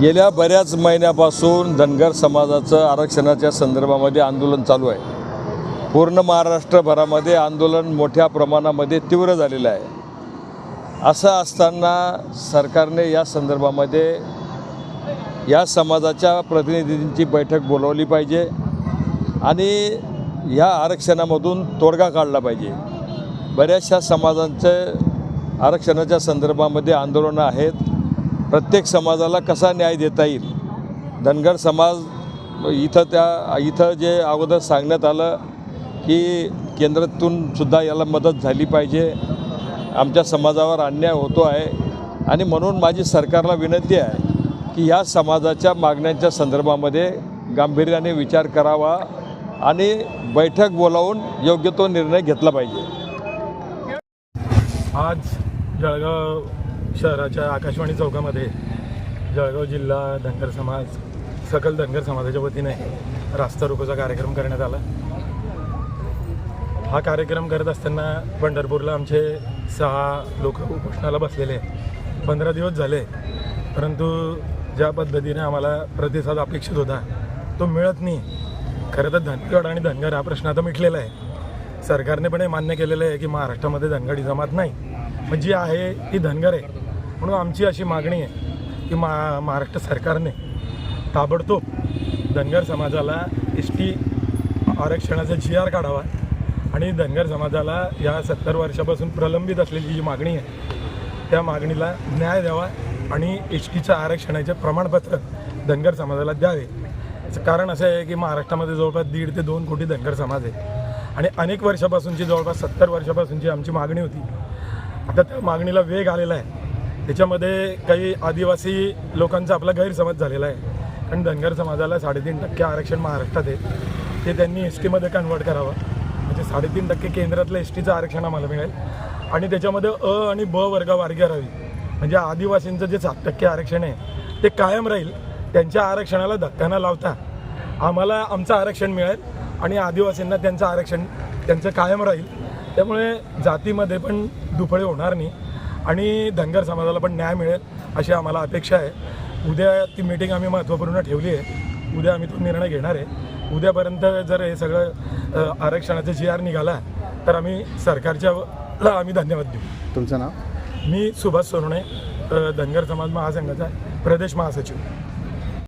गेल्या बऱ्याच महिन्यापासून धनगर समाजाचं आरक्षणाच्या संदर्भामध्ये आंदोलन चालू आहे. पूर्ण महाराष्ट्रभरामध्ये आंदोलन मोठ्या प्रमाणामध्ये तीव्र झालेलं आहे. असं असताना सरकारने या संदर्भामध्ये या समाजाच्या प्रतिनिधींची बैठक बोलवली पाहिजे आणि ह्या आरक्षणामधून तोडगा काढला पाहिजे. बऱ्याचशा समाजांचे आरक्षणाच्या संदर्भामध्ये आंदोलनं आहेत. प्रत्येक समाजाला कसा न्याय देता येईल? धनगर समाज इथं त्या इथं जे अगोदर सांगण्यात आलं की केंद्रातून सुद्धा याला मदत झाली पाहिजे. आमच्या समाजावर अन्याय होतो आहे. आणि म्हणून माझी सरकारला विनंती आहे की या समाजाच्या मागण्यांच्या संदर्भामध्ये गांभीर्याने विचार करावा आणि बैठक बोलावून योग्य तो निर्णय घेतला पाहिजे. आज जळगाव शहराच्या आकाशवाणी चौकामध्ये जळगाव जिल्हा धनगर समाज सकल धनगर समाजाच्या वतीने रास्ता रोकोचा कार्यक्रम करण्यात आला. हा कार्यक्रम करत असताना पंढरपूरला आमचे सहा लोक उपोषणाला बसलेले पंधरा दिवस झाले परंतु ज्या पद्धतीने आम्हाला प्रतिसाद अपेक्षित होता तो मिळत नाही. खरं तर धनगड आणि धनगर हा प्रश्न आता मिटलेला आहे. सरकारने पण हे मान्य केलेलं आहे की महाराष्ट्रामध्ये धनगडी जमात नाही. मग जी आहे ती धनगर आहे. म्हणून आमची अशी मागणी आहे की मा महाराष्ट्र सरकारने ताबडतोब धनगर समाजाला एस टी आरक्षणाचा जी आर काढावा. आणि धनगर समाजाला या सत्तर वर्षापासून प्रलंबित असलेली जी मागणी आहे त्या मागणीला न्याय द्यावा आणि एस टीचं आरक्षणाचे प्रमाणपत्र धनगर समाजाला द्यावे. याचं कारण असं आहे की महाराष्ट्रामध्ये जवळपास दीड ते दोन कोटी धनगर समाज आहे. आणि अनेक वर्षापासूनची जवळपास सत्तर वर्षापासूनची आमची मागणी होती. आता त्या मागणीला वेग आलेला आहे. त्याच्यामध्ये काही आदिवासी लोकांचा आपला गैरसमज झालेला आहे. कारण धनगर समाजाला साडेतीन टक्के आरक्षण महाराष्ट्रात आहे. ते त्यांनी एस टीमध्ये कन्वर्ट करावं. म्हणजे साडेतीन टक्के केंद्रातलं एस टीचं आरक्षण आम्हाला मिळेल. आणि त्याच्यामध्ये अ आणि ब वर्ग वारगी राहील म्हणजे आदिवासींचं जे सात टक्के आरक्षण आहे ते कायम राहील. त्यांच्या आरक्षणाला धक्का न लावता आम्हाला आमचं आरक्षण मिळेल आणि आदिवासींना त्यांचं आरक्षण त्यांचं कायम राहील. त्यामुळे जातीमध्ये पण दुफळे होणार नाही आणि धनगर समाजाला पण न्याय मिळेल अशी आम्हाला अपेक्षा आहे. उद्या ती मीटिंग आम्ही महत्त्वपूर्ण ठेवली आहे. उद्या आम्ही तो निर्णय घेणार आहे. उद्यापर्यंत जर हे सगळं आरक्षणाचा जी आर निघाला तर आम्ही सरकारच्या ला आम्ही धन्यवाद देऊ. तुमचं नाव? मी सुभाष सोनवणे धनगर समाज महासंघाचा प्रदेश महासचिव.